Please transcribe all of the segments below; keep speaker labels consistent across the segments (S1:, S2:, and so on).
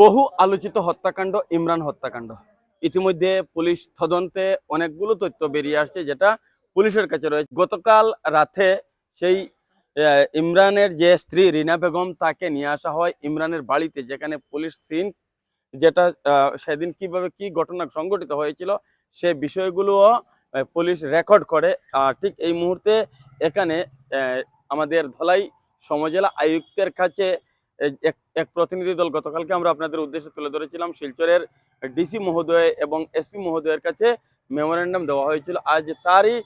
S1: বহু আলোচিত হত্যাকাণ্ড, ইমরান হত্যাকাণ্ড। ইতিমধ্যে পুলিশ তদন্তে অনেকগুলো তথ্য বেরিয়ে আসছে, যেটা পুলিশের কাছে রয়েছে। গতকাল রাতে সেই ইমরানের যে স্ত্রী রিনা বেগম, তাকে নিয়ে আসা হয় ইমরানের বাড়িতে, যেখানে পুলিশ সিন, যেটা সেদিন কীভাবে কি ঘটনা সংঘটিত হয়েছিল, সে বিষয়গুলোও পুলিশ রেকর্ড করে। ঠিক এই মুহূর্তে এখানে আমাদের ধলাই সমজেলা আয়ুক্তের কাছে এক এক প্রতিনিধি দল গতকালকে আমরা আপনাদের উদ্দেশ্যে তুলে ধরেছিলাম, শিলচরের ডিসি মহোদয় এবং এসপি মহোদয়ের কাছে মেমোরেন্ডাম দেওয়া হয়েছিল। আজ তারই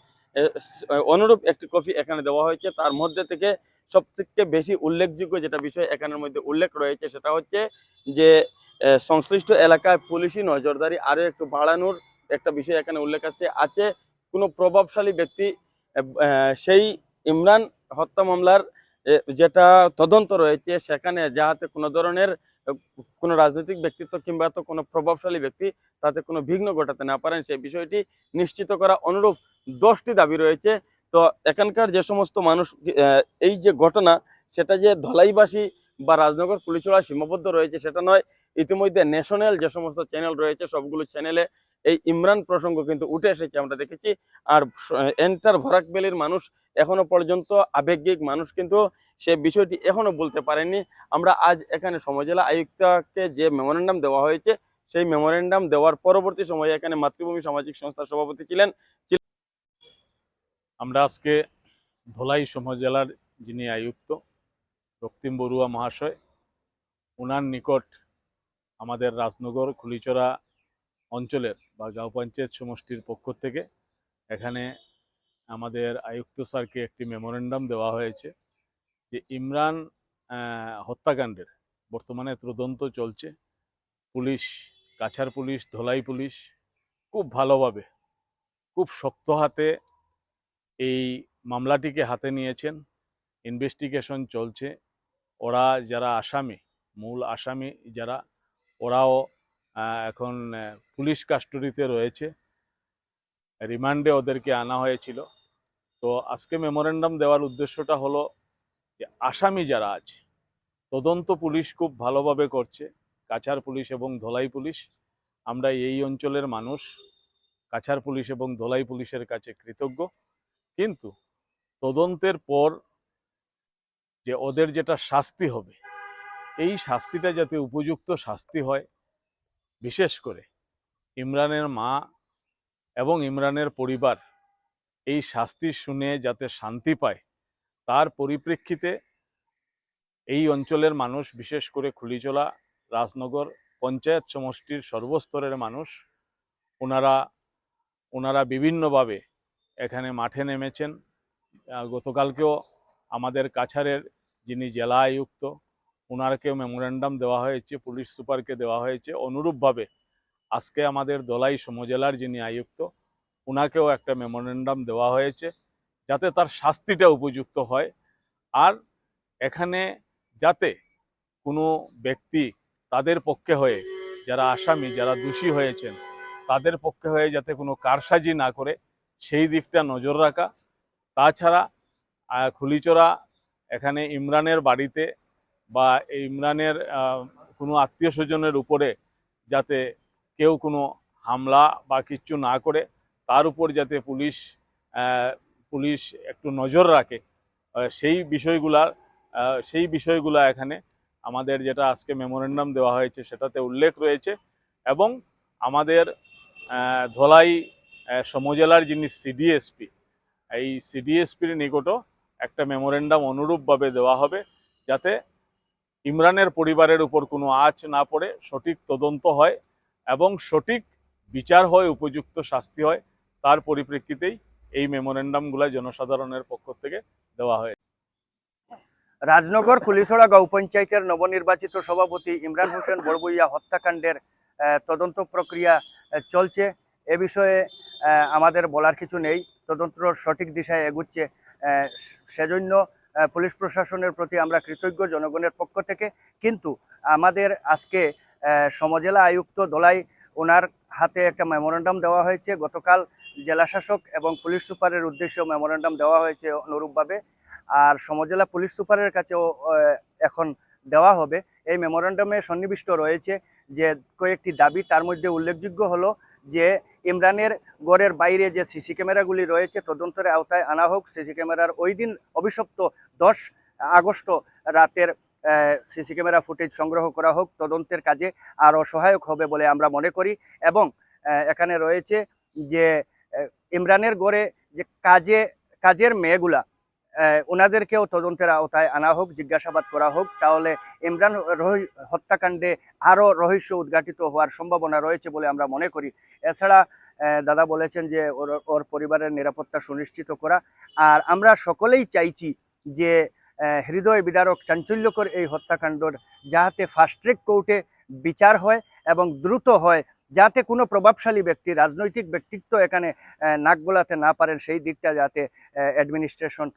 S1: অনুরূপ একটি কপি এখানে দেওয়া হয়েছে। তার মধ্যে থেকে সবথেকে বেশি উল্লেখযোগ্য যেটা বিষয় এখানের মধ্যে উল্লেখ রয়েছে সেটা হচ্ছে যে সংশ্লিষ্ট এলাকায় পুলিশি নজরদারি আরও একটু বাড়ানোর একটা বিষয় এখানে উল্লেখ আছে। আছে কোনো প্রভাবশালী ব্যক্তি সেই ইমরান হত্যা মামলার যেটা তদন্ত রয়েছে, সেখানে যাহাতে কোনো ধরনের কোনো রাজনৈতিক ব্যক্তিত্ব কিংবা তো কোনো প্রভাবশালী ব্যক্তি তাতে কোনো বিঘ্ন ঘটাতে না পারেন সেই বিষয়টি নিশ্চিত করা অনুরূপ দশটি দাবি রয়েছে। তো এখানকার যে সমস্ত মানুষ এই যে ঘটনা, সেটা যে ধলাইবাসী বা রাজনগর পুলিশরা সীমাবদ্ধ রয়েছে, সেটা নয়। ইতিমধ্যে ন্যাশনাল যে সমস্ত চ্যানেল রয়েছে, সবগুলো চ্যানেলে এই ইমরান প্রসঙ্গ কিন্তু উঠে এসেছে, আমরা দেখেছি। আর এন্টার ভরাক ভ্যালির মানুষ এখনও পর্যন্ত আবেগিক মানুষ কিন্তু সে বিষয়টি এখনও বলতে পারেনি আমরা আজ এখানে সমজেলা আয়ুক্তকে যে মেমোরেন্ডাম দেওয়া হয়েছে, সেই মেমোরেন্ডাম দেওয়ার পরবর্তী সময়ে এখানে মাতৃভূমি সামাজিক সংস্থার সভাপতি ছিলেন।
S2: আমরা আজকে ধলাই সমজেলার যিনি আয়ুক্ত, রক্তিম বড়ুয়া মহাশয় ওনার নিকট আমাদের রাজনগর খুলিচরা অঞ্চলের বা গাঁও পঞ্চায়েত সমষ্টির পক্ষ থেকে এখানে আমাদের আয়ুক্ত স্যারকে একটি মেমোরেন্ডাম দেওয়া হয়েছে যে ইমরান হত্যাকাণ্ডের বর্তমানে তদন্ত চলছে। Police Cachar police, Dhalai police খুব ভালোভাবে, খুব শক্ত হাতে এই মামলাটিকে হাতে নিয়েছেন। ইনভেস্টিগেশন চলছে। ওরা যারা আসামি, মূল আসামি যারা, ওরাও এখন পুলিশ কাস্টডিতে রয়েছে। রিমান্ডে ওদেরকে আনা হয়েছিল। তো আজকে মেমোরেন্ডাম দেওয়ার উদ্দেশ্যটা হলো যে, আসামি যারা আছে, তদন্ত পুলিশ খুব ভালোভাবে করছে। কাছার পুলিশ এবং ধলাই পুলিশ। আমরা এই অঞ্চলের মানুষ। কাছার পুলিশ এবং ধলাই পুলিশের কাছে কৃতজ্ঞ। কিন্তু তদন্তের পর যে, ওদের যেটা শাস্তি হবে, এই শাস্তিটা যাতে উপযুক্ত শাস্তি হয় বিশেষ করে ইমরানের মা এবং ইমরানের পরিবার এই শাস্তি শুনে যাতে শান্তি পায়, তার পরিপ্রেক্ষিতে এই অঞ্চলের মানুষ, বিশেষ করে খুলিচলা রাজনগর পঞ্চায়েত সমষ্টির সর্বস্তরের মানুষ, ওনারা ওনারা বিভিন্নভাবে এখানে মাঠে নেমেছেন। গতকালকেও আমাদের কাছারের যিনি জেলা আয়ুক্ত ওনারকেও মেমোরেন্ডাম দেওয়া হয়েছে পুলিশ সুপারকে দেওয়া হয়েছে অনুরূপভাবে। আজকে আমাদের দলাই সমজেলার যিনি আয়ুক্ত ওনাকেও একটা মেমোরেন্ডাম দেওয়া হয়েছে যাতে তার শাস্তিটা উপযুক্ত হয়। আর এখানে যাতে কোনো ব্যক্তি তাদের পক্ষে হয়ে, যারা আসামি, যারা দোষী হয়েছেন, তাদের পক্ষে হয়ে যাতে কোনো কারসাজি না করে, সেই দিকটা নজর রাখা। তাছাড়া খুলিচরা এখানে ইমরানের বাড়িতে বা ইমরানের কোনো আত্মীয় স্বজনের উপরে যাতে কেউ কোনো হামলা বা কিচ্ছু না করে তার উপর যাতে পুলিশ পুলিশ একটু নজর রাখে সেই বিষয়গুলা আহ, সেই বিষয়গুলা এখানে আমাদের যেটা আজকে মেমোরেন্ডাম দেওয়া হয়েছে সেটাতে উল্লেখ রয়েছে এবং আমাদের ধলাই সমজেলার যিনি সিডিএসপি এই সিডিএসপির নিকটও একটা মেমোরেন্ডাম অনুরূপভাবে দেওয়া হবে যাতে ইমরানের পরিবারের উপর কোনো আঁচ না পড়ে সঠিক তদন্ত হয় এবং সঠিক বিচার হয়, উপযুক্ত শাস্তি হয়, তার পরিপ্রেক্ষিতেই এই মেমোরেন্ডামগুলো জনসাধারণের পক্ষ থেকে দেওয়া হয়।
S3: রাজনগর খুলিছড়া গাঁও পঞ্চায়েতের নবনির্বাচিত সভাপতি ইমরান হোসেন বড়বইয়া হত্যাকাণ্ডের তদন্ত প্রক্রিয়া চলছে। এ বিষয়ে আমাদের বলার কিছু নেই। তদন্ত সঠিক দিশায় এগুচ্ছে সেজন্য পুলিশ প্রশাসনের প্রতি আমরা কৃতজ্ঞ জনগণের পক্ষ থেকে। কিন্তু আমাদের আজকে সমজেলা আয়ুক্ত দলাই, ওনার হাতে একটা মেমোরেন্ডাম দেওয়া হয়েছে। গতকাল জেলা শাসক এবং পুলিশ সুপারের উদ্দেশ্যে মেমোরেন্ডাম দেওয়া হয়েছে অনুরূপভাবে। আর সমজেলা পুলিশ সুপারের কাছেও এখন দেওয়া হবে। এই মেমোরেন্ডামে সন্নিবিষ্ট রয়েছে যে কয়েকটি দাবি তার মধ্যে উল্লেখযোগ্য হলো যে ইমরানের গড়ের বাইরে যে সিসি ক্যামেরাগুলি রয়েছে, তদন্তের আওতায় আনা হোক। সিসি ক্যামেরার ওই দিন অভিশপ্ত দশ আগস্ট রাতের সিসি ক্যামেরা ফুটেজ সংগ্রহ করা হোক। তদন্তের কাজে আরও সহায়ক হবে বলে আমরা মনে করি এবং এখানে রয়েছে যে ইমরানের গড়ে যে কাজে, কাজের মেয়েগুলা ওনাদেরকেও তদন্তের আওতায় আনা হোক, জিজ্ঞাসাবাদ করা হোক, তাহলে ইমরান হত্যাকাণ্ডে আরও রহস্য উদ্ঘাটিত হওয়ার সম্ভাবনা রয়েছে বলে আমরা মনে করি। এছাড়া দাদা বলেছেন যে ওর ওর পরিবারের নিরাপত্তা সুনিশ্চিত করা। আর আমরা সকলেই চাইছি যে হৃদয় বিদারক, চাঞ্চল্যকর এই হত্যাকাণ্ডর যাহাতে ফাস্ট ট্র্যাক কোর্টে বিচার হয় এবং দ্রুত হয় যাতে কোনো প্রভাবশালী ব্যক্তি, রাজনৈতিক ব্যক্তিত্ব এখানে নাক গলাতে না পারেন, সেই দিকটা যাতে অ্যাডমিনিস্ট্রেশন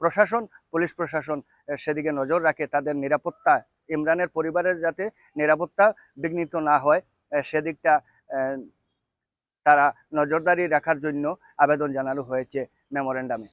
S3: প্রশাসন, পুলিশ প্রশাসন সেদিকে নজর রাখে, তাদের নিরাপত্তা, ইমরানের পরিবারের যাতে নিরাপত্তা বিঘ্নিত না হয় সেদিকটা তারা নজরদারি রাখার জন্য আবেদন জানানো হয়েছে মেমোরেন্ডামে।